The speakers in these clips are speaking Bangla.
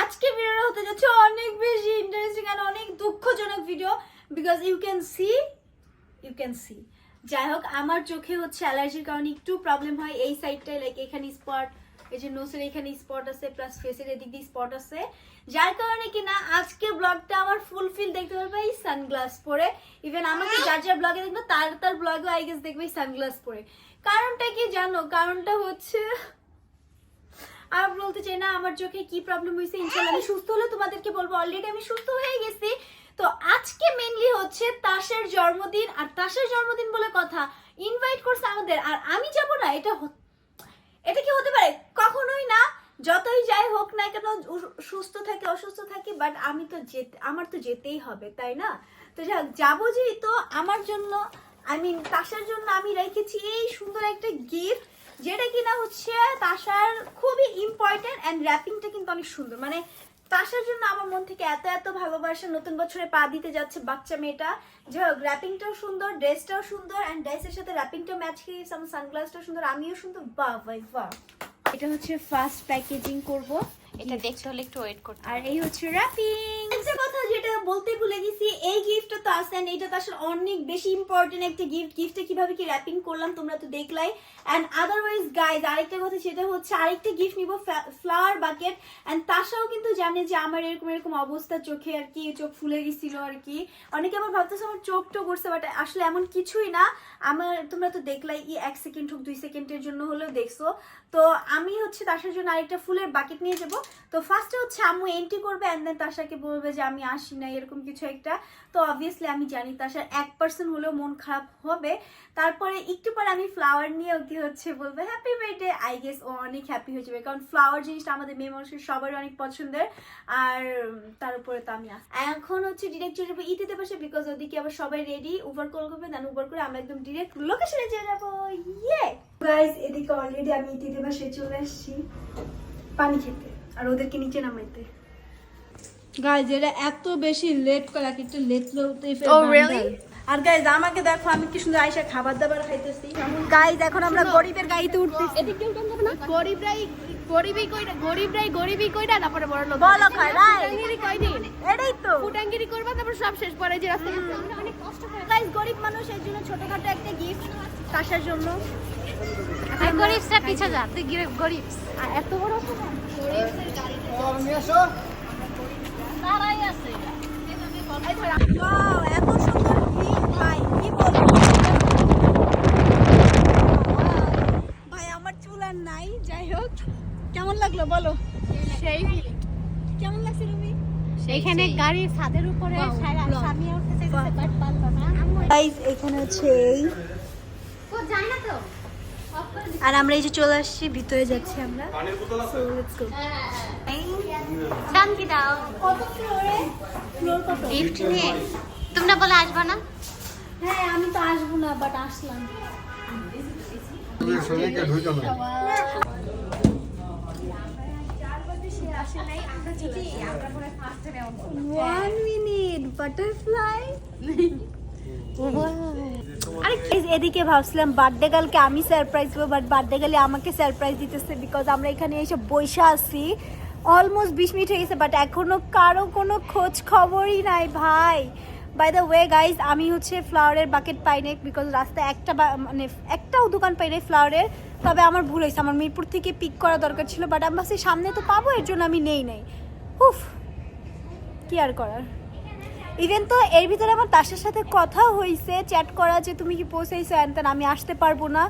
আজকে হতে যাচ্ছে অনেক বেশি অনেক দুঃখজনক ভিডিও যাই হোক, আমার চোখে হচ্ছে অ্যালার্জির কারণে একটু প্রবলেম হয়। এই সাইডটায় লাইক এখানে স্পট এই যে নোসের এখানে স্পট আছে প্লাস ফেসের এদিক দিয়ে স্পট আছে। যার কারণে কিনা আজকে ব্লগটা আমার ফুলফিল দেখতে পারবে এই সানগ্লাস পরে। ইভেন আমাকে যার যার ব্লগে দেখবে, তার তার ব্লগে আই গেস দেখবে এই সানগ্লাস পরে। কারণটা কি জানো? কারণটা হচ্ছে, আর বলতে চাই না, আমার চোখে কি প্রবলেম হয়েছে ইনশাল্লাহ আমি সুস্থ হলে তোমাদেরকে বলব অলরেডি আমি সুস্থ হয়ে গেছি। তো আজকে মেনলি হচ্ছে তাসের জন্মদিন, আর তাসের জন্মদিন বলে কথা ইনভাইট করছে আমাদের। আর আমি যাব না, এটা এটা কি হতে পারে? কখনোই না। যতই যাই হোক না কেন সুস্থ থাকে, অসুস্থ থাকি বাট আমি তো যেতে, আমার তো যেতেই হবে, তাই না? তো যাক যাব যাব তো আমার জন্য আই মিন তাসার জন্য আমি রেখেছি এই সুন্দর একটা গিফট যেটা কিনা হচ্ছে তাসার খুবই ইম্পর্টেন্ট অ্যান্ড র্যাপিংটা কিন্তু অনেক সুন্দর। মানে তাসার জন্য আমার মন থেকে এত এত ভালোবাসা নতুন বছরে পা দিতে যাচ্ছে বাচ্চা মেয়েটা। যে হোক র্যাপিংটাও সুন্দর ড্রেসটাও সুন্দর অ্যান্ড ড্রেসের সাথে র্যাপিংটা ম্যাচ খেয়ে গেছে আমার সানগ্লাসটাও সুন্দর আমিও সুন্দর। বা ভাই বা এটা হচ্ছে ফার্স্ট প্যাকেজিং করব। এটা দেখতে হলে একটু ওয়েট করতে আর এই হচ্ছে র্যাপিং এটা কথা যেটা বলতে ভুলে গেছি, এই গিফটটা তো আসেন এটা তো আসলে অনেক বেশি ইম্পর্টেন্ট একটা গিফট গিফটে কীভাবে কি র্যাপিং করলাম তোমরা তো দেখলাই। এন্ড আদারওয়াইজ গাইজ আরেকটা কথা সেটা হচ্ছে আরেকটা গিফট নিব ফ্লাওয়ার বাকেট এন্ড তাসাও কিন্তু জানে যে আমার এরকম এরকম অবস্থা, চোখে আর কি, চোখ ফুলে গেছিল আর কি। অনেকে আবার ভাবতেছে আমার চোখ টো করছে বাট আসলে এমন কিছুই না। আমার, তোমরা তো দেখলাই, ই এক সেকেন্ড হোক, দুই সেকেন্ডের জন্য হলেও দেখছ। তো আমি হচ্ছে তাসার জন্য আরেকটা ফুলের বাকেট নিয়ে যাব। তো ফার্স্টে হচ্ছে আম্মু এন্ট্রি করবে অ্যান্ড দেন তাসাকে বলবে যে আমি আসি না এরকম কিছু একটা। তো অবভিয়াসলি আমি জানি তাসার এক পার্সেন্ট হলেও মন খারাপ হবে। তারপরে একটু পরে আমি ফ্লাওয়ার নিয়ে কি হচ্ছে বলবে হ্যাপি বার্থডে আই গেস ও অনেক হ্যাপি হয়ে যাবে। কারণ ফ্লাওয়ার জিনিসটা আমাদের মেয়ে মানুষের সবারই অনেক পছন্দের। আর তার উপরে তো আমি। এখন হচ্ছে ডিরেক্ট চলে যাব ইতিতে পাশে বিকজ ওদিকে আবার সবাই রেডি উবার কল করবে দেন উবার করে আমরা একদম ডিরেক্ট লোকেশনে চলে যাব। ইয়ে গাইস এদিকে অলরেডি আমি ইতিতে পাশে চলে আসছি। পানি খেতে। আর ওদেরকে নিচে নামাইতে। গাইজ এটা এত বেশি লেট করা কিন্তু লেট লতে Oh, আর গাইজ আমাকে দেখো আমি কি সুন্দর আইসা খাবার দাবার খাইতেছি গাইস এখন আমরা গরিবের গাড়িতে উঠতেছি। এদিকে উঠান যাবে না গরিবরাই গরিবই কইরা গরিবরাই গরিবই কইরা তারপরে বড় লোক। বলো খায়, right? ফুটাঙ্গিরি কয়দিন এটাই তো। ফুটাঙ্গিরি করবা তারপর সব শেষ পরে যে রাস্তা আমরা অনেক কষ্ট করে গাইস গরিব মানুষ এর জন্য ছোটখাটো একটা গিফট তাসার জন্য। আর গরিবসরা পিছে যা তুই গরিব এত বড় তো না। তারাই আছে Wow, এত সুন্দর gift ভাই কি বলব ভাই আমার চুল আর নাই যাই হোক। কেমন লাগল বলো? সেই কেমন লাগছে রুমি? এখানে গাড়ির ছাদের উপরে স্বামী উঠতে চাইছে বাট পারল না। গাইস এখানে হচ্ছে এই ও যায় না তো? আর আমরা এই যে চলে আসছি ভিতরে যাচ্ছি আমরা। দাও? ফ্লোর কত? লিফট নিয়ে তোমরা বলে আসবা না? হ্যাঁ আমি তো আসব না বাট আসলাম। ওয়ান মিনিট বাটারফ্লাই আরে এই- এদিকে ভাবছিলাম বার্থডে গার্লকে আমি সারপ্রাইজ দেবো বাট বার্থডে গার্লে আমাকে সারপ্রাইজ দিতেছে বিকজ আমরা এখানে এসে বৈশা আছি। অলমোস্ট বিশ মিনিট হয়ে গেছে বাট এখনও কারও কোনো খোঁজ খবরই নাই, ভাই। বাই দ্য ওয়ে গাইজ আমি হচ্ছে ফ্লাওয়ারের বাকেট পাই নাই বিকজ রাস্তায় একটা মানে একটাও দোকান পাই নাই ফ্লাওয়ারের তবে আমার ভুল হয়েছে, আমার মিরপুর থেকে পিক করা দরকার ছিল বাট আমি সামনে তো পাবো, এর জন্য আমি নেই নাই। উফ, কি আর করার? ইভেন তো এর ভিতরে আমার তাসের সাথে কথা হয়েছে চ্যাট করা যে তুমি কি পৌঁছাইছো অ্যান্ড তেন আমি আসতে পারব না।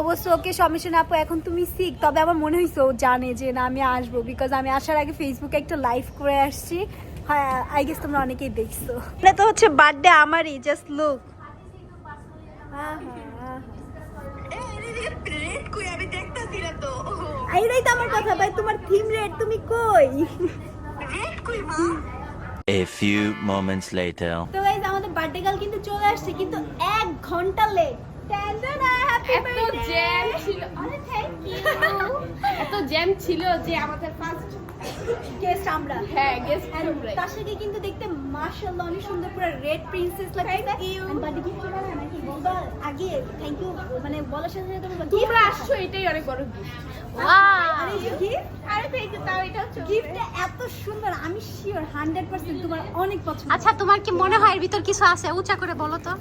অবশ্য ওকে সমস্যা না আপু এখন তুমি শিখ তবে আমার মনে হয়েছে ও জানে যে না আমি আসব বিকজ আমি আসার আগে ফেসবুকে একটা লাইভ করে আসছি। হ্যাঁ আই গেস তোমরা অনেকেই দেখছ। এটা তো হচ্ছে বার্থডে আমারই জাস্ট লুক এইটাই তো। আমার কথা ভাই তোমার থিম রেড তুমি কই? A few moments later. তো গাইস আমাদের বার্থডে গার্ল কিন্তু চলে আসছে কিন্তু এক ঘণ্টা লেট এত জ্যাম ছিল। যে আমাদের ফার্স্ট গেস্ট আমরা। হ্যাঁ গেস্ট তার সাথে কিন্তু দেখতে মাশাআল্লাহ অনেক সুন্দর পুরো রেড প্রিন্সেস লাগছে। Thank you. বাড়ি গিফট কেনা না নাকি বলবা আগে থ্যাংক ইউ মানে বলার সাথে সাথে বলবা তোমরা আসছো এটাই অনেক বড় গিফট আরে এই যে gift আরে থ্যাংক ইউ তাও এটা হচ্ছে গিফটটা এত সুন্দর আমি শিওর হান্ড্রেড পার্সেন্ট তোমার অনেক পছন্দ। আচ্ছা তোমার কি মনে হয় এর ভিতর কিছু আছে? উঁচা করে বলো তো।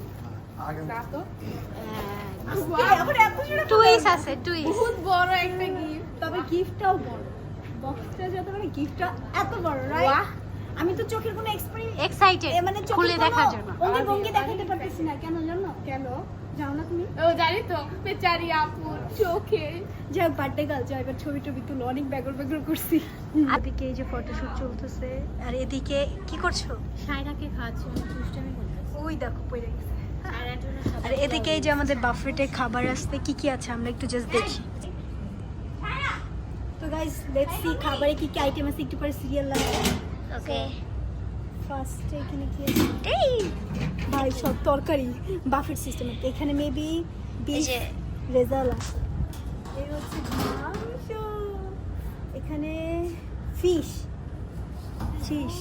টুইস আছে টুইস বহুত বড় একটা গিফট তবে গিফটটাও বড়। বক্সটা যত মানে গিফটটা এত বড় রাইট। আমি তো চোখের কোনো এক্সপেরিয়েন্স এক্সাইটেড মানে খুলে দেখার জন্য। অঙ্গে ভঙ্গি দেখাতে পারতেছি না কেন জানো? কেন? জানো না তুমি। ও জানি তো। বেচারি আপুর চোখে। যাই হোক বার্থডে গাল যাই এবার ছবি টবি তুলো। অনেক ব্যাগর ব্যাগর করছি। এদিকে এই যে ফটোশুট চলতেছে। আর এদিকে কি করছ? সাইরাকে খাওয়াচ্ছি দুষ্টামি করতেছি। ওই দেখো পড়ে গেছে। আর এদিকে এই যে আমাদের বাফেটে খাবার আসতে কি কি আছে? আমরা একটু জাস্ট দেখি। তো গাইস লেটস সি খাবারে কি কি আইটেম আছে? একটু পরে সিরিয়াল লাগবে ওকে ফার্স্টে এখানে কি ভাই সব তরকারি বাফেট সিস্টেম এখানে মেবি এই হচ্ছে মাংস। এখানে ফিশ ফিশ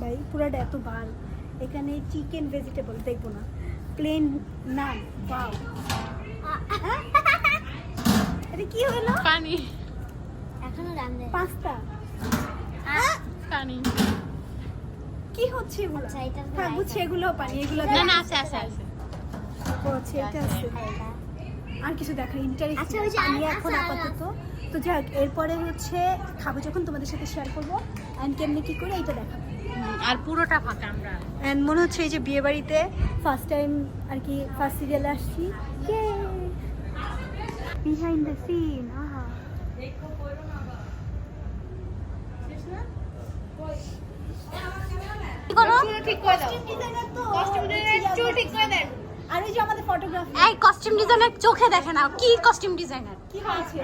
ভাই পুরাটা এত ভালো এখানে চিকেন ভেজিটেবল দেখব না। প্লেন নান এটা কি হলো? পানি এখনও রান্না পাস্তা পানি কি হচ্ছে এগুলো? থাক বুঝছি এগুলো পানি এগুলো না না আছে আছে আছে। ও আচ্ছা এটা আছে। আর কিছু দেখার ইন্টারেস্ট আচ্ছা, ওই যে আমি আর- এখন আচ্ছা, আপাতত তো যাই হোক এরপরে হচ্ছে খাব যখন তোমাদের সাথে শেয়ার করব। অ্যান্ড কেমনি কি করে এটা দেখাবো। আর পুরোটা ফাঁকা আমরা। অ্যান্ড মনে হচ্ছে এই যে বিয়ে বাড়িতে ফার্স্ট টাইম আর কি ফার্স্ট সিরিয়ালে আসছি। বিহাইন্ড দ্য সিন আহা কি করো ঠিক করে দাও। ডিজাইনার তো কস্টিউম চুল ঠিক করে দেন। আর ওই যে আমাদের ফটোগ্রাফি এই কস্টিউম ডিজাইনার চোখে দেখে না কি কস্টিউম ডিজাইনার? কি হয়েছে?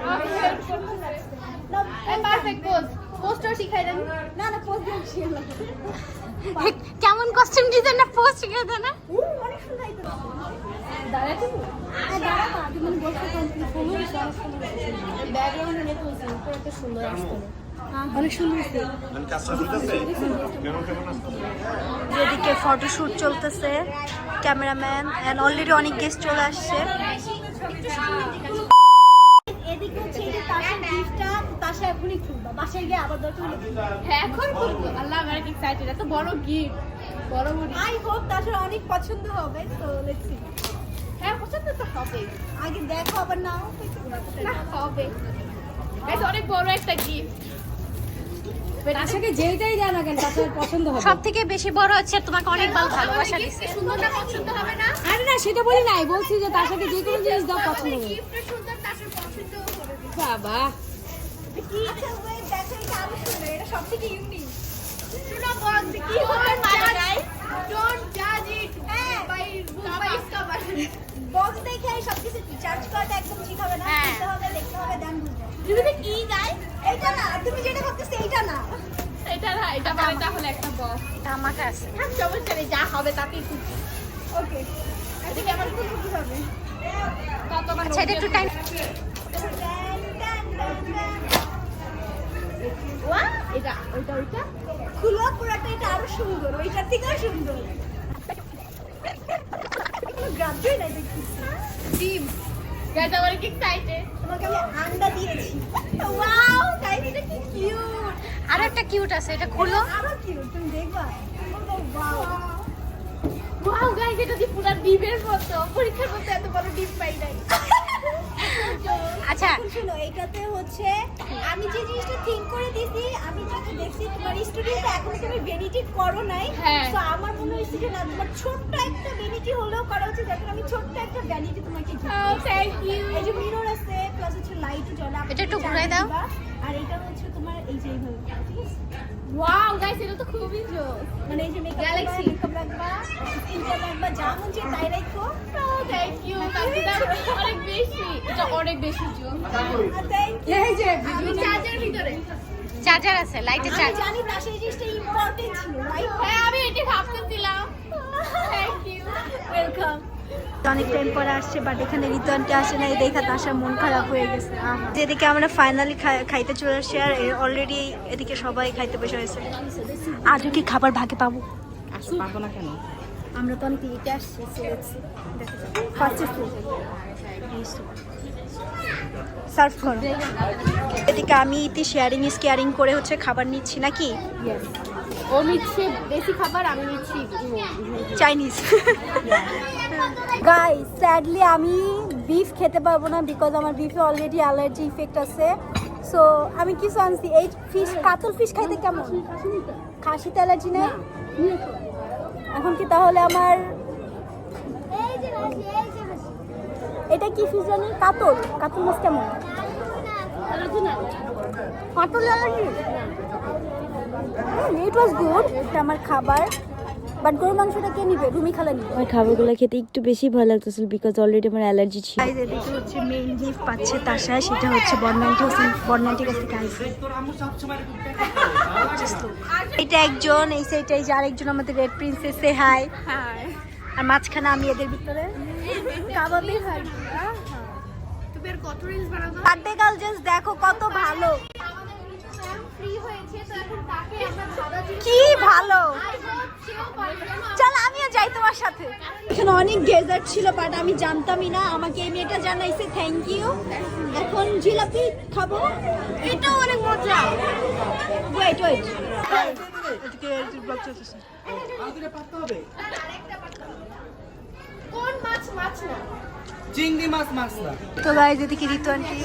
সুন্দর লাগছে না, পারফেক্ট পোজ পোস্টার শিখাই দেন। না না পোস্ট দিচ্ছি কেমন কস্টিউম ডিজাইনার পোস্ট করে দেয় না অনেক সুন্দর দাঁড়াতে দাঁড়া না তুমি বলতে ফোন ব্যাকগ্রাউন্ডে নিয়ে তুলছি উপরে এত সুন্দর আসতো অনেক সুন্দর মানে এদিকে ফটোশুট চলতেছে ক্যামেরাম্যান এন্ড অলরেডি অনেক গেস্ট চলে আসছে। এদিকে হচ্ছে এই যে তাসার গিফটটা তাসা এখনই বাসায় গিয়ে আবার দরকার হ্যাঁ এখন খুলবো আল্লাহ এক্সাইটেড এত বড় গিফট বড় বড় আই হোপ তাসার অনেক পছন্দ হবে তো লেটস সি হ্যাঁ পছন্দ তো হবে। আগে দেখো আবার নাও। না হবে। অনেক বড় একটা গিফট আশাকে যেইটাই দেয় না কেন তাতে পছন্দ হবে সব থেকে বেশি বড় হচ্ছে তোমাকে অনেক ভালো ভালোবাসা দিচ্ছে সুন্দর না পছন্দ হবে না? আরে না সেটা বলি নাই বলছি যে তার সাথে যে কোনো জিনিস দাও পছন্দ হবে। সুন্দর তার পছন্দ করে দিই বাবা। কি আছে দেখো এটা আরও সুন্দর এটা সবথেকে ইউনিক শোনো বল কি হবে মারা গাইস ডোন্ট জাজ it by by cover box দেখে সবকিছু চার্জ করাটা একদম ঠিক হবে না। হ্যাঁ। দেখতে হবে দেখতে হবে দেন বুঝবে। তুমি কি গাইস এইটা না তুমি যেটা ভাবতেছো এইটা না। এটা না এটা মানে তাহলে একটা বক্স এটা আছে থাক সমস্যা নেই যা হবে তাতেই খুশি ওকে। এদিকে আমার কোন কি হবে। আচ্ছা এটা একটু টাইম এটা ওইটা ওইটা? খুলো পুরাটা এটা আরও সুন্দর ওইটার থেকেও সুন্দর। গ্রাহ্যই নাই দেখতেছি ডিম। গাইস এক্সাইটেড তোমাকে আমি আন্ডা দিয়েছি। ওয়াও গাইস এটা কি কিউট আর একটা কিউট আছে এটা খুলো। আরও কিউট তুমি দেখবা। ওয়াও ওয়াও গাইস এটা দি পুরো ডিপের মতো। পরীক্ষার মতো এত বড় ডিম পাই নাই। আচ্ছা শুনো এটাতে হচ্ছে আমি যে জিনিসটা ঠিক করে দিছি আমি যেটা দেখছি তোমার স্টুডিওতে এখন তুমি ভ্যানিটি করো নাই হ্যাঁ। তো আমার মনে হয়েছে যে না তোমার ছোট্ট একটা ভ্যানিটি হলেও করা উচিত এখন আমি ছোট্ট একটা ভ্যানিটি তোমাকে gift Oh, করছি। এই যে মিরর আছে প্লাস হচ্ছে লাইটও জ্বলে এটা একটু ঘুরাই দাও। আর এটা হচ্ছে তোমার এই যে এইভাবে ঠিক আছে? ওয়াও গাইস এটা তো খুবই জোস। মানে এই যে মেকআপ Galaxy. মেকআপ স্কিনটা রাখবা যা মন চায় তাই রাখো। থ্যাংক ইউ অনেক বেশি। এটা অনেক বেশি জোস। থ্যাংক এই যে আমি চার্জের ভিতরে। চার্জার আছে লাইটে আমি চার্জ জানি না সেই জিনিসটা ইম্পর্টেন্ট ছিল রাইট হ্যাঁ আমি এটি ভাবতেছিলাম। থ্যাংক ইউ ওয়েলকাম অনেক টাইম পরে আসছে বাট এখানে রিটার্নটা আসে না এই দেখা তাসার মন খারাপ হয়ে গেছে। যেদিকে আমরা ফাইনালি খাইতে চলে আসছি আর অলরেডি এদিকে সবাই খাইতে বসে হয়েছে আজও কি খাবার ভাগে পাবো? পাবো না কেন? আমরা তো অনেক লেটে আসছি সার্ভ করো। এদিকে আমি ইতি শেয়ারিং ইজ কেয়ারিং করে হচ্ছে খাবার নিচ্ছি নাকি? ও নিচ্ছে বেশি খাবার আমি নিচ্ছি চাইনিজ। গাই স্যাডলি আমি বিফ খেতে পারব না বিকজ আমার বিফে অলরেডি অ্যালার্জি ইফেক্ট আছে। সো আমি কিছু আনছি এই ফিশ কাতল ফিশ খাইতে কেমন? খাসিতে অ্যালার্জি নেই? এখন কি তাহলে আমার এটা কি ফিশ জানি? কাতল। কাতল মাছ কেমন? কাতল অ্যালার্জি ইট ওয়াজ গুড এটা আমার খাবার। বাট গরু মাংসটা কে নিবে? রুমি খালা নিবে। আমার খাবারগুলো খেতে একটু বেশি ভালো লাগতেছিল বিকজ অলরেডি আমার অ্যালার্জি ছিল। গাইজ এদিকে হচ্ছে মেইন গিফট পাচ্ছে তাসা সেটা হচ্ছে বর্ণান্টি হোসেন বর্ণান্টি কাছে গাইজ এটা একজন এই সাইডটা এই যে আরেকজন আমাদের রেড প্রিন্সেস সে হাই আর মাঝখানে আমি এদের ভিতরে। কাবাবের হাই তুমি আর কত রিলস জাস্ট দেখো কত ভালো। ফ্রি হয়েছে তো এখন তাকে আমরা খাবার কি ভালো। চল আমিও যাই তোমার সাথে। এখানে অনেক ডেজার্ট ছিল বাট আমি জানতামই না। আমাকে এই মেয়েটা জানাইছে থ্যাংক ইউ এখন জিলাপি খাব? এটাও অনেক মজা। ওয়েট ওয়েট কোন মাছ মাছ না? চিংড়ি মাছ মাছ না। তো গাইজ এদিকে Ritu aunty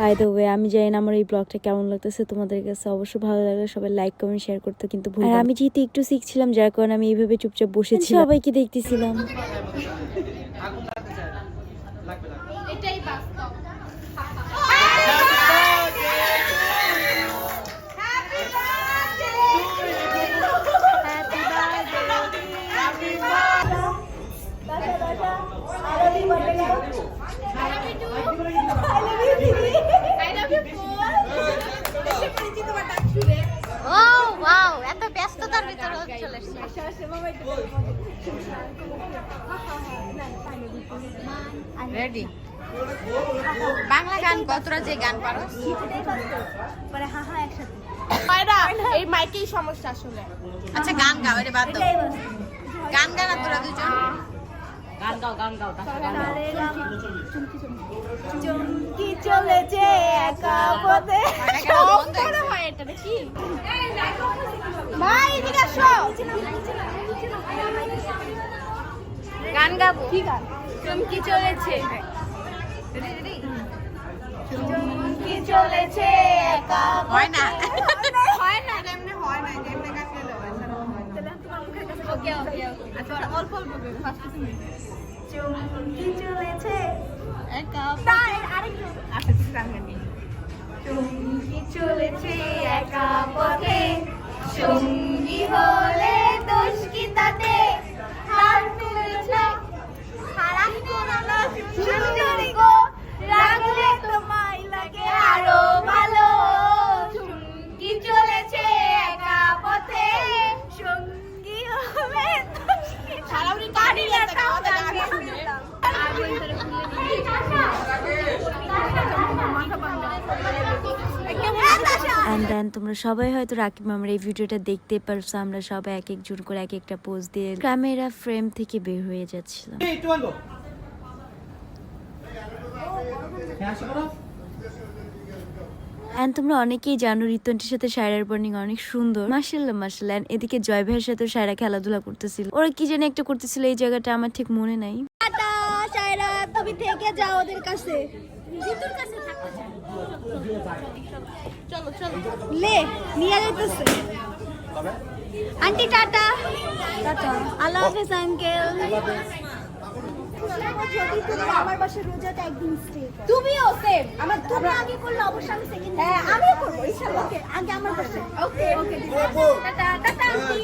by the way আমি জানি না আমার এই ব্লগটা কেমন লাগতেছে তোমাদের কাছে অবশ্যই ভালো লাগলে সবাই লাইক কমেন্ট শেয়ার করতে কিন্তু ভুল আর আমি যেহেতু একটু শিখছিলাম যার কারণে আমি এইভাবে চুপচাপ বসেছিলাম সবাইকে দেখতেছিলাম এটাই বাস্তব আই লাভ ইউ ও ওয়াও এত ব্যস্ততার ভিতরে চলে রেডি বাংলা গান কতটা যে গান পারো? হা হা একসাথে পায়রা এই মাইকেই সমস্যা আসলে। আচ্ছা গান গাও এটা বাদ দাও। গান গানা তোরা দুজন? চমকি চলেছে একা পথে। বন্ধ হয়ে গেছে। হয় এটা ভাই গান গাবো? কি গান? চমকি চলেছে। চমকি চলেছে একা হয় না। হয় না। এমনি হয় না যেমনি গান গেলে হয় ওকে ওকে আচ্ছা অল্প অল্প ফার্স্ট তুমি চমকি চলেছে একা তাই আরেকটু আচ্ছা কিছু গান গান চমকি চলেছে একা পথে সঙ্গী হলে দোষ কি তাতে হার তুলেছ খারাপ করো না সুন্দরী গো রাখলে তোমায় লাগে আরও ভালো চমকি চলেছে একা পথে সঙ্গী হবে দোষ কি সারাউরি কাটি লেখা আমাদের গান শুনে অ্যান্ড দেন তোমরা সবাই হয়তো রাকিব মামার এই ভিডিওটা দেখতে পারছ আমরা সবাই এক একজন করে এক একটা পোজ দিয়ে ক্যামেরা ফ্রেম থেকে বের হয়ে যাচ্ছিলাম। হ্যাঁ অ্যান্ড তোমরা অনেকেই জানো রিতন্টির সাথে সায়রার বর্নিং অনেক সুন্দর। মার্শাল্লাহ মার্শাল্লাহ এদিকে জয় ভাইয়ের সাথে সায়রা খেলাধুলা করতেছিল। ওরা কি জানি একটা করতেছিল এই জায়গাটা আমার ঠিক মনে নাই। সায়রা তুমি থেকে যাও ওদের কাছে। চলো চলো লে নিয়ে যাইতেছে। Aunty tata. টাটা। আল্লাহ হাফেজ আঙ্কেল। আমার বাসায় রোজাটা একদিন স্টে তুমিও সেম আমার তুমি আগে করলে অবশ্যই আমি সেকেন্ড হ্যাঁ আমিও করব ইনশাআল্লাহ আগে আমার বাসায় okay okay tata tata aunty.